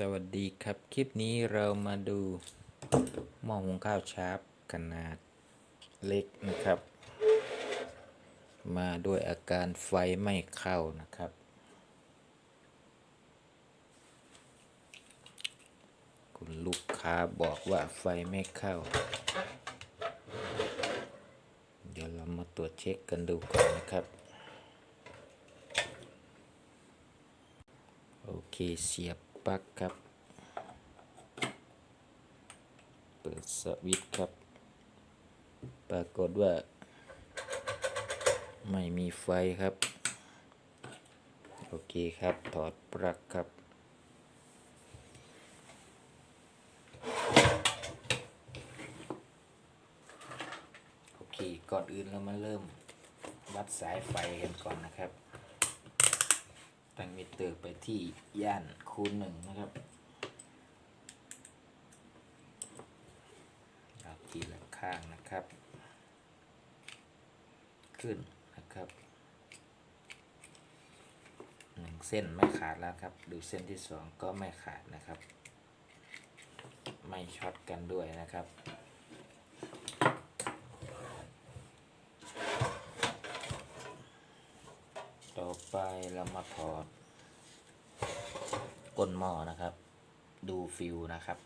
สวัสดีครับ คลิปนี้เรามาดูหม้อหุงข้าวชาร์ปขนาดเล็กนะครับ มาด้วยอาการไฟไม่เข้านะครับ คุณลูกค้าบอกว่าไฟไม่เข้า เดี๋ยวเรามาตรวจเช็คกันดูก่อนนะครับโอเคเสียบ ปลั๊กครับ เปิดสวิตช์ครับ ปรากฏว่า ไม่มีไฟครับ โอเคครับ ถอดปลั๊กครับโอเคก่อนอื่นเรามาเริ่มวัดสายไฟกันก่อนนะครับ ตั้งมิเตอร์ไปที่ย่านคูณหนึ่งนะครับเอาทีละข้างนะครับ ขึ้นนะครับหนึ่งเส้นไม่ขาดแล้วครับ ดูเส้นที่สองก็ไม่ขาดนะครับ ไม่ช็อตกันด้วยนะครับ ต่อ ไปเรามาถอดก้นหม้อนะครับ ดูฟิวนะครับ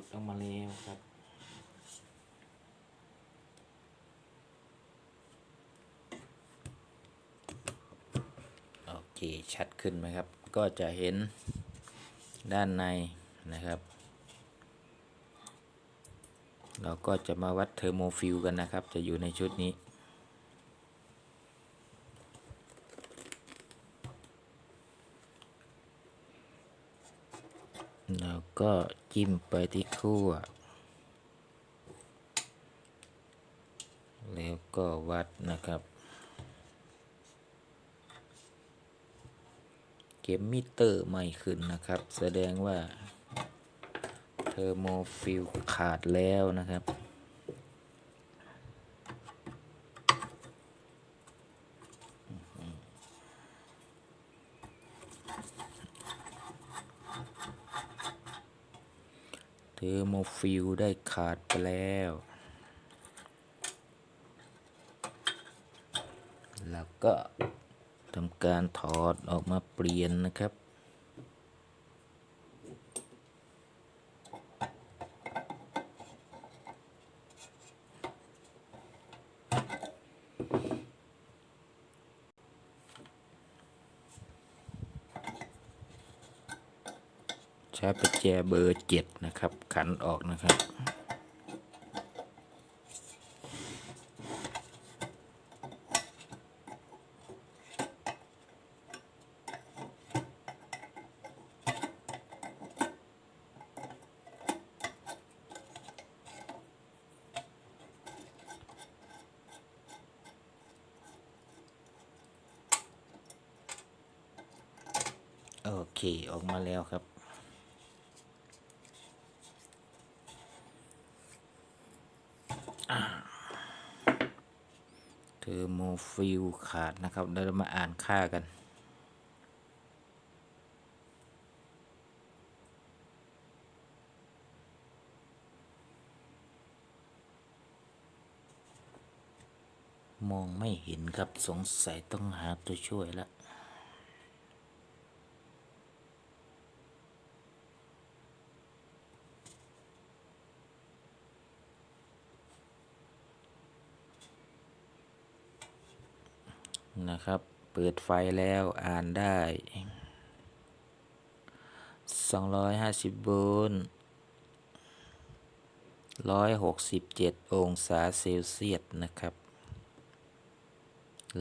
ดออกมาแล้วครับโอเคชัดขึ้นไหมครับ ก็จะเห็นด้านในนะครับ เราก็จะมาวัดเทอร์โมฟิลกันนะครับ จะอยู่ในชุดนี้ แล้วก็จิ้มไปที่ขั้วแล้วก็วัดนะครับ เก็บมิเตอร์ไม่ขึ้นนะครับ แสดงว่า เทอร์โมฟิลขาดแล้วนะครับ อร์โมฟิลได้ขาดไปแล้ว แล้วก็ทำการถอดออกมาเปลี่ยนนะครับ ใช้ประแจเบอร์เจ็ดนะครับ ขันออกนะครับ โอเค ออกมาแล้วครับ อร์โมฟิลขาดนะครับเดี๋ยวเรามาอ่านค่ากัน มองไม่เห็นครับสงสัยต้องหาตัวช่วยละ นะครับ เปิดไฟแล้วอ่านได้ 250โวลต์167 องศาเซลเซียสนะครับ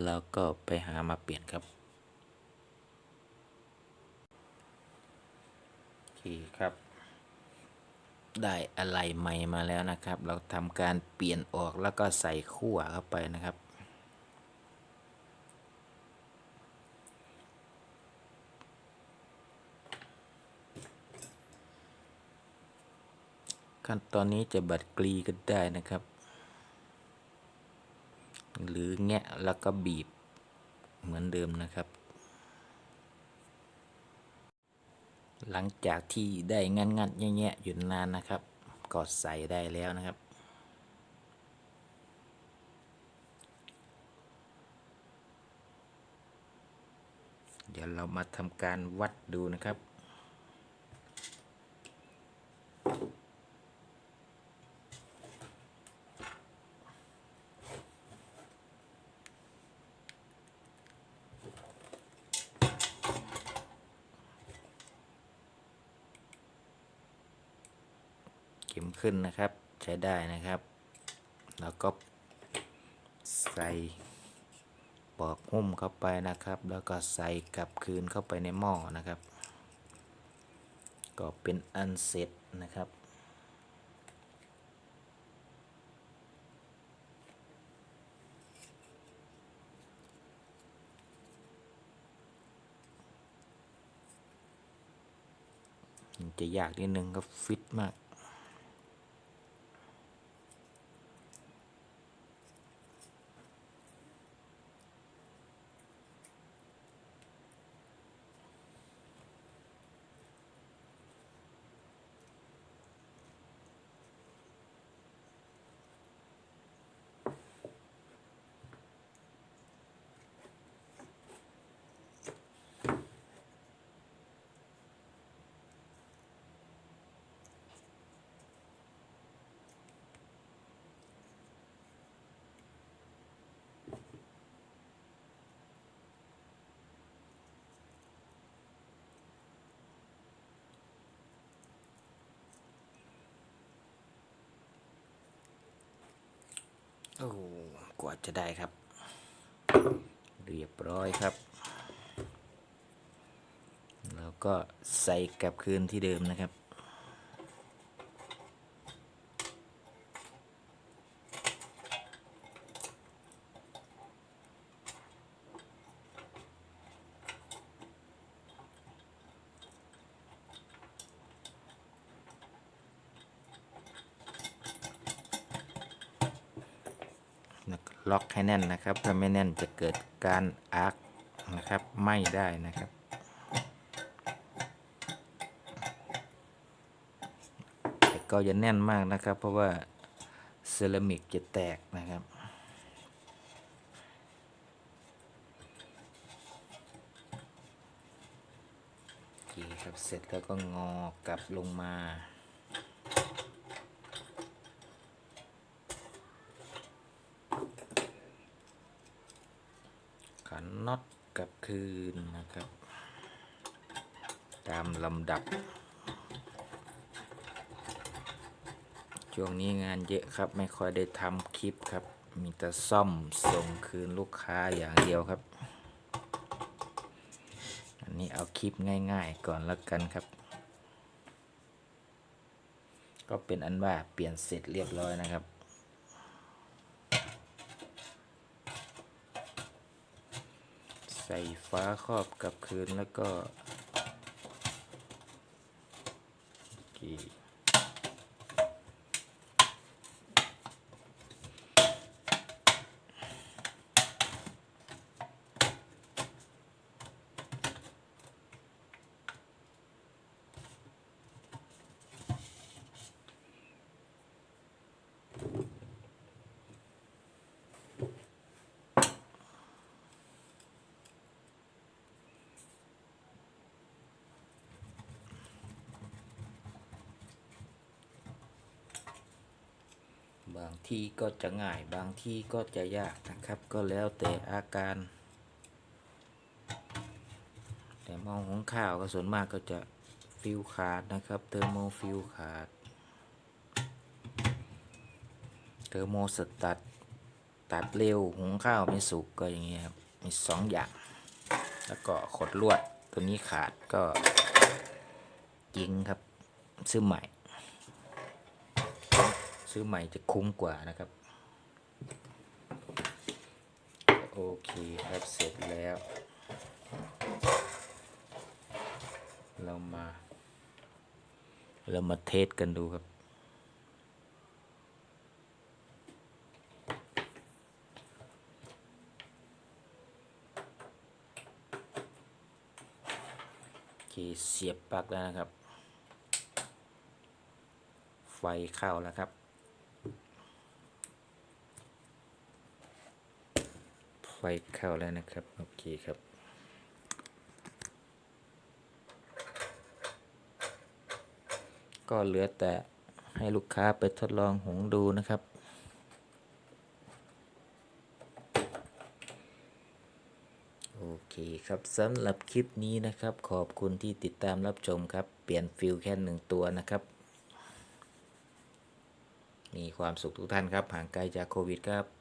แล้วก็ไปหามาเปลี่ยนครับ โอเคครับ ได้อะไรใหม่มาแล้วนะครับ เราทำการเปลี่ยนออกแล้วก็ใส่ขั้วเข้าไปนะครับ ขั้นตอนนี้จะบัดกรีก็ได้นะครับ หรือแงะแล้วก็บีบเหมือนเดิมนะครับ หลังจากที่ได้งันงันแงะอยู่นานนะครับก็ใส่ได้แล้วนะครับเดี๋ยวเรามาทำการวัดดูนะครับ ข็มขึ้นนะครับ ใช้ได้นะครับ แล้วก็ใส่ปอกหุ้มเข้าไปนะครับ แล้วก็ใส่กลับคืนเข้าไปในหม้อนะครับ ก็เป็นอันเสร็จนะครับจะยากนิดนึงก็ฟิตมาก โอ้กว่าจะได้ครับ เรียบร้อยครับ แล้วก็ใส่กลับคืนที่เดิมนะครับ แล็อกให้แน่นนะครับ ถ้าไม่แน่นจะเกิดการอาร์คนะครับไหม้ได้นะครับ แต่ก็อย่าแน่นมากนะครับ เพราะว่าเซรามิกจะแตกนะครับครับเสร็จแล้วก็งอกลับลงมา ขันน็อตกลับคืนนะครับ ตามลำดับ ช่วงนี้งานเยอะครับไม่ค่อยได้ทำคลิปครับ มีแต่ซ่อมส่งคืนลูกค้าอย่างเดียวครับ อันนี้เอาคลิปง่ายๆก่อนแล้วกันครับ ก็เป็นอันว่าเปลี่ยนเสร็จเรียบร้อยนะครับ ใส่ ฟ้าครอบกลับคืนแล้วก็โอเค บางที่ก็จะง่ายบางที่ก็จะยากนะครับ ก็แล้วแต่อาการ แต่หมองของข้าวก็ส่วนมากก็จะฟิวขาดนะครับ เทอร์โมฟิวขาด เทอร์โมสตัด ตัดเร็วหุงข้าวไม่สุกก็อย่างเงี้ยครับ มีสองอย่าง แล้วก็ขดลวดตัวนี้ขาดก็ยิงครับซื้อใหม่ ซื้อใหม่จะคุ้มกว่านะครับ โอเคครับเสร็จแล้ว เรามา เรามาเทสกันดูครับโอเคเสียบปลั๊กแล้วนะครับ ไฟเข้าแล้วครับ ไฟเข้าแล้วนะครับ โอเคครับ ก็เหลือแต่ให้ลูกค้าไปทดลองหุงดูนะครับโอเคครับสำหรับคลิปนี้นะครับ ขอบคุณที่ติดตามรับชมครับ เปลี่ยนฟิลแค่หนึ่งตัวนะครับ มีความสุขทุกท่านครับห่างไกลจากโควิดครับ